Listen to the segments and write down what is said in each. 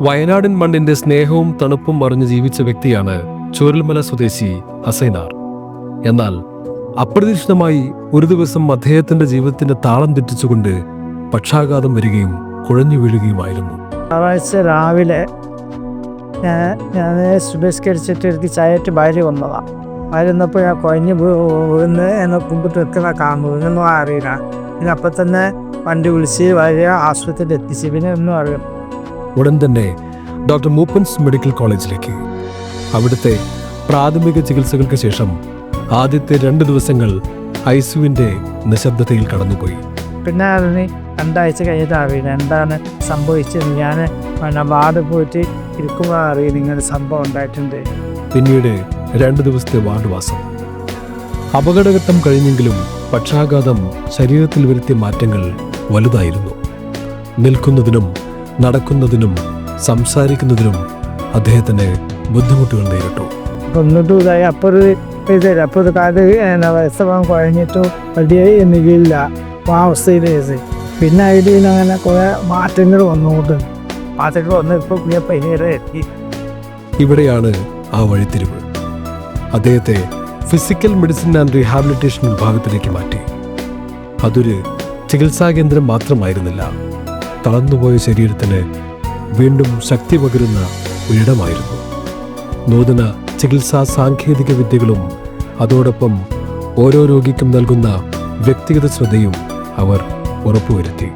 വയനാടൻ മണ്ണിന്റെ സ്നേഹവും തണുപ്പും അറിഞ്ഞ് ജീവിച്ച വ്യക്തിയാണ് ചോരൽമല സ്വദേശി ഹസൈനാർ. എന്നാൽ അപ്രതീക്ഷിതമായി ഒരു ദിവസം അദ്ദേഹത്തിന്റെ ജീവിതത്തിന്റെ താളം തെറ്റിച്ചുകൊണ്ട് പക്ഷാഘാതം വരികയും കുഴഞ്ഞു വീഴുകയുമായിരുന്നു. ഞായറാഴ്ച രാവിലെ ഞാൻ ഞാൻ സുബസ്കരിച്ചിട്ട് എനിക്ക് ചായറ്റ് ഭാര്യ വന്നതാണ് ഭാര്യ വന്നപ്പോൾ ഞാൻ കുഴഞ്ഞ് വീ- വീണ് എന്നെ കുമ്പിട്ട് നിൽക്കുന്ന കാണുന്നു ഇതൊന്നും അറിയില്ല. പിന്നെ അപ്പം തന്നെ വണ്ടി വിളിച്ച് ഭാര്യ ആശുപത്രിയിൽ എത്തിച്ച് പിന്നെ ഒന്നും അറിയാം ഉടൻ തന്നെ ഡോക്ടർ മൂപ്പൻസ് മെഡിക്കൽ കോളേജിലേക്ക്. അവിടുത്തെ പ്രാഥമിക ചികിത്സകൾക്ക് ശേഷം ആദ്യത്തെ രണ്ട് ദിവസങ്ങൾ ഐസുവിന്റെ നിശബ്ദതയിൽ കടന്നുപോയി. പിന്നെ അതിന് രണ്ടാഴ്ച കഴിഞ്ഞിട്ട് അറിയില്ല എന്താണ് സംഭവിച്ചത് ഞാൻ വാർഡ് പോയിട്ട് ഇരിക്കുമ്പോൾ അറിയില്ല ഇങ്ങനെ സംഭവം ഉണ്ടായിട്ടുണ്ട്. പിന്നീട് രണ്ട് ദിവസത്തെ വാർഡ് വാസം. അപകടഘട്ടം കഴിഞ്ഞെങ്കിലും പക്ഷാഘാതം ശരീരത്തിൽ വരുത്തിയ മാറ്റങ്ങൾ വലുതായിരുന്നു. നിൽക്കുന്നതിനും നടക്കുന്നതിനും സംസാരിക്കുന്നതിനും അദ്ദേഹത്തിന് ബുദ്ധിമുട്ടുകൾ നേരിട്ടു. എന്നിട്ടും ഇതായി അപ്പോൾ ഒരു ഇതില്ല. അപ്പോൾ ഒരു കാൽ കുഴഞ്ഞിട്ട് വലിയ അപ്പോൾ ആ അവസ്ഥയിൽ പിന്നെ അതിൽ അങ്ങനെ കുറേ മാറ്റങ്ങൾ വന്നുകൊണ്ട്. മാറ്റങ്ങൾ വന്ന് ഇപ്പോൾ പുതിയ പരിഹാരം എത്തി. ഇവിടെയാണ് ആ വഴിത്തിരിവ് അദ്ദേഹത്തെ ഫിസിക്കൽ മെഡിസിൻ ആൻഡ് റീഹാബിലിറ്റേഷൻ വിഭാഗത്തിലേക്ക് മാറ്റി. അതൊരു ചികിത്സാ കേന്ദ്രം മാത്രമായിരുന്നില്ല. തളർന്നുപോയ ശരീരത്തിന് വീണ്ടും ശക്തി പകരുന്ന ഒരിടമായിരുന്നു. നൂതന ചികിത്സാ സാങ്കേതിക വിദ്യകളും അതോടൊപ്പം ഓരോ രോഗിക്കും നൽകുന്ന വ്യക്തിഗത ശ്രദ്ധയും അവർ ഉറപ്പുവരുത്തി.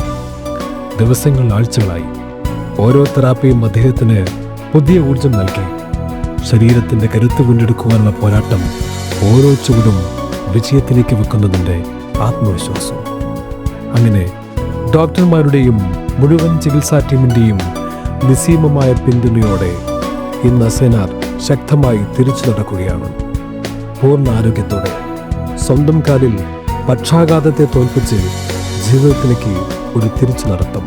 ദിവസങ്ങൾ ആഴ്ചകളായി ഓരോ തെറാപ്പിയും അദ്ദേഹത്തിന് പുതിയ ഊർജം നൽകി. ശരീരത്തിന്റെ കരുത്ത് വീണ്ടെടുക്കുവാനുള്ള പോരാട്ടം ഓരോ ചുവടും വിജയത്തിലേക്ക് വെക്കുന്നതിന്റെ ആത്മവിശ്വാസം. അങ്ങനെ ഡോക്ടർമാരുടെയും മുഴുവൻ ചികിത്സാ ടീമിന്റെയും നിസ്സീമമായ പിന്തുണയോടെ ഇന്ന് സെനാർ ശക്തമായി തിരിച്ചു നടക്കുകയാണ്. പൂർണ ആരോഗ്യത്തോടെ സ്വന്തം കാലിൽ പക്ഷാഘാതത്തെ തോൽപ്പിച്ച് ജീവിതത്തിലേക്ക് ഒരു തിരിച്ചു നടത്തം.